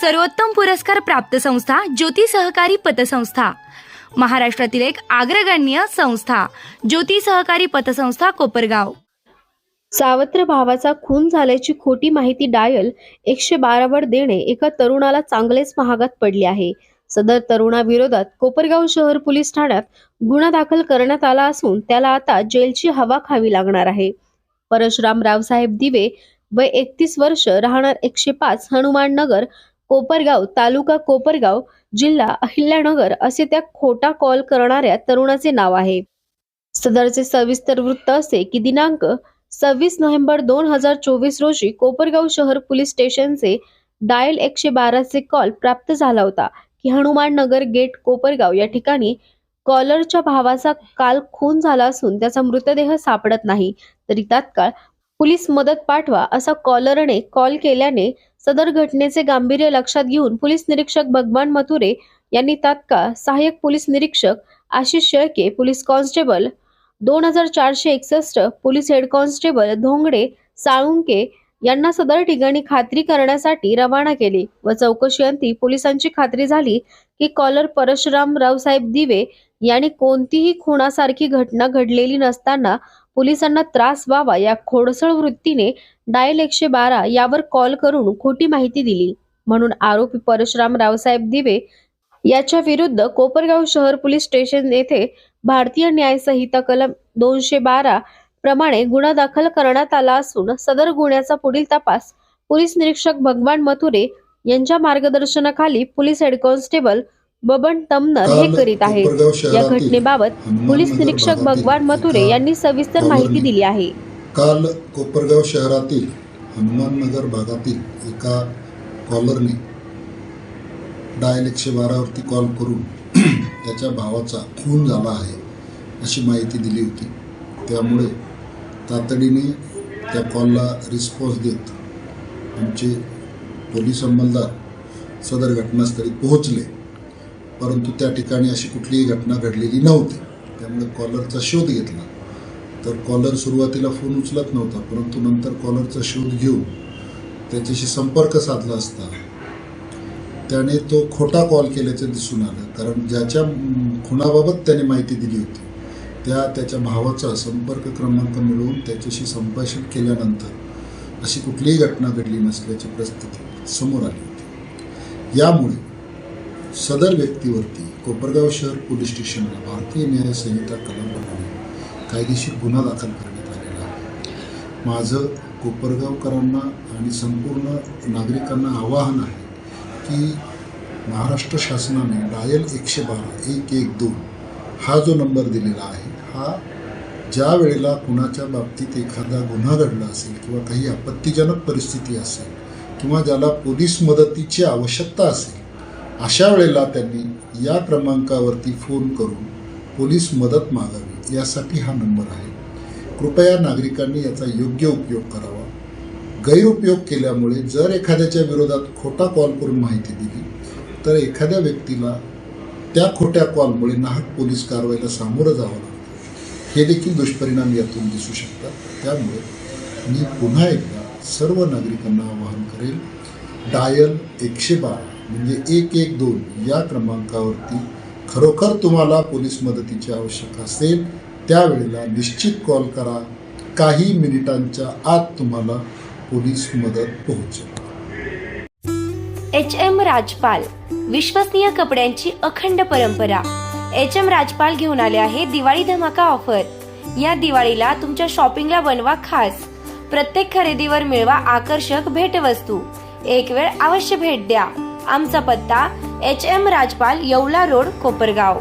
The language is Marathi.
सर्वोत्तम पुरस्कार प्राप्त संस्था ज्योती सहकारी पतसंस्था. महाराष्ट्रातील एक अग्रगण्य संस्था ज्योती सहकारी पतसंस्था कोपरगाव. सावत्र भावाचा खून झाल्याची खोटी माहिती डायल एकशे बारावर देणे एका तरुणाला चांगलेच महागात पडले आहे. सदर तरुणाविरोधात कोपरगाव शहर पोलीस ठाण्यात गुन्हा दाखल करण्यात आला असून त्याला आता जेलची हवा खावी लागणार आहे. परशुराम रावसाहेब दिवे वय एकतीस वर्ष राहणार एकशे पाच हनुमान नगर कोपरगाव तालुका कोपरगाव जिल्हा अहिल्यानगर असे त्या खोटा कॉल करणाऱ्या तरुणाचे नाव आहे. सदरचे सविस्तर वृत्त असे की दिनांक सव्वीस नोव्हेंबर दोन हजार चोवीस रोजी कोपरगाव शहर पोलीस स्टेशनचे डायल एकशे बाराचे कॉल प्राप्त झाला होता की हनुमान नगर गेट कोपरगाव या ठिकाणी कॉलरच्या भावाचा काल खून झाला असून त्याचा मृतदेह सापडत नाही. तरी तात्काळ पोलीस मदत पाठवा असा कॉलरने कॉल केल्याने सदर घटनेचे गांभीर्य लक्षात घेऊन पोलीस निरीक्षक भगवान मथुरे यांनी तात्काळ सहाय्यक पोलीस निरीक्षक आशिष शेळके पोलीस कॉन्स्टेबल दोन हजार चारशे एकसष्ट police head constable Dhongade Salunke यांना सदर ठिकाणी खात्री करण्यासाठी रवाना केली व चौकशी अंती पोलिसांची खात्री झाली की कॉलर परशुराम रावसाहेब दिवे यांनी कोणतीही खुणासारखी घटना घडलेली नसताना पोलिसांना त्रास व्हावा या खोडसळ वृत्तीने डायल एकशे बारा यावर कॉल करून खोटी माहिती दिली. म्हणून आरोपी परशुराम रावसाहेब दिवे याच्या विरुद्ध कोपरगाव शहर पोलीस स्टेशन येथे भारतीय न्याय संहिता कलम दोनशे बारा प्रमाणे गुन्हा दाखल करण्यात आला असून सदर गुन्ह्याचा पुढील तपास पोलीस निरीक्षक भगवान मथुरे यांच्या मार्गदर्शनाखाली police head constable Baban Tamnar हे करीत आहेत. कोपरगाव या घटनेबाबत पोलीस निरीक्षक भगवान मथुरे यांनी सविस्तर माहिती दिली आहे. काल कोपरगाव शहरातील हनुमाननगर भागातील एका कॉलरने डायल एकशे बारावरती कॉल करून त्याच्या भावाचा खून झाला आहे अशी माहिती दिली होती. त्यामुळे तातडीने त्या कॉलला रिस्पॉन्स देत आमचे पोलीस अंमलदार सदर घटनास्थळी पोहोचले. परंतु त्या ठिकाणी अशी कुठलीही घटना घडलेली नव्हती. त्यामुळे कॉलरचा शोध घेतला. तर कॉलर सुरुवातीला फोन उचलत नव्हता परंतु नंतर कॉलरचा शोध घेऊन त्याच्याशी संपर्क साधला असता. त्याने तो खोटा कॉल केल्याचं दिसून आलं कारण ज्याच्या खुणाबाबत खुनाबाबत त्याने माहिती दिली होती त्या त्याच्या भावाचा संपर्क क्रमांक मिळवून त्याच्याशी संभाषण केल्यानंतर अशी कुठलीही घटना घडली नसल्याची परिस्थिती समोर आली होती. यामुळे सदर व्यक्तीवरती कोपरगाव शहर पोलीस स्टेशनला भारतीय न्याय संहिता कलमप्रमाणे कायदेशीर गुन्हा दाखल करण्यात आलेला आहे. माझं कोपरगावकरांना आणि संपूर्ण नागरिकांना आवाहन आहे की महाराष्ट्र शासनाने डायल एकशे बारा एक एक दोन हा जो नंबर दिलेला आहे हा ज्या वेळेला कुणाच्या बाबतीत एखादा गुन्हा घडला असेल किंवा काही आपत्तीजनक परिस्थिती असेल किंवा ज्याला पोलीस मदतीची आवश्यकता असेल अशा वेळेला त्यांनी या क्रमांकावरती फोन करून पोलीस मदत मागावी यासाठी हा नंबर आहे. कृपया नागरिकांनी याचा योग्य उपयोग करावा. गैरउपयोग केल्यामुळे जर एखाद्याच्या विरोधात खोटा कॉल करून माहिती दिली तर एखाद्या व्यक्तीला त्या खोट्या कॉलमुळे नाहक पोलीस कारवाईला सामोरं जावं लागतं. हे देखील दुष्परिणाम यातून दिसू शकतात. त्यामुळे मी पुन्हा एकदा सर्व नागरिकांना आवाहन करेल डायल एकशे बारा. म्हणजे एक एक दोन या क्रमांकावरती खरोखर तुम्हाला पोलीस मदतीची आवश्यकता असेल त्यावेळेला निश्चित कॉल करा. काही मिनिटांच्या आत तुम्हाला पोलीस मदत पोहोचेल. एच एम राजपाल विश्वसनीय कपड्यांची अखंड परंपरा. एच एम राजपाल घेऊन आले आहे दिवाळी धमाका ऑफर. या दिवाळीला तुमच्या शॉपिंगला बनवा खास. प्रत्येक खरेदीवर मिळवा आकर्षक भेटवस्तू. एक वेळ अवश्य भेट द्या. आमचा पत्ता H M Rajpal Yeola road Kopargaon.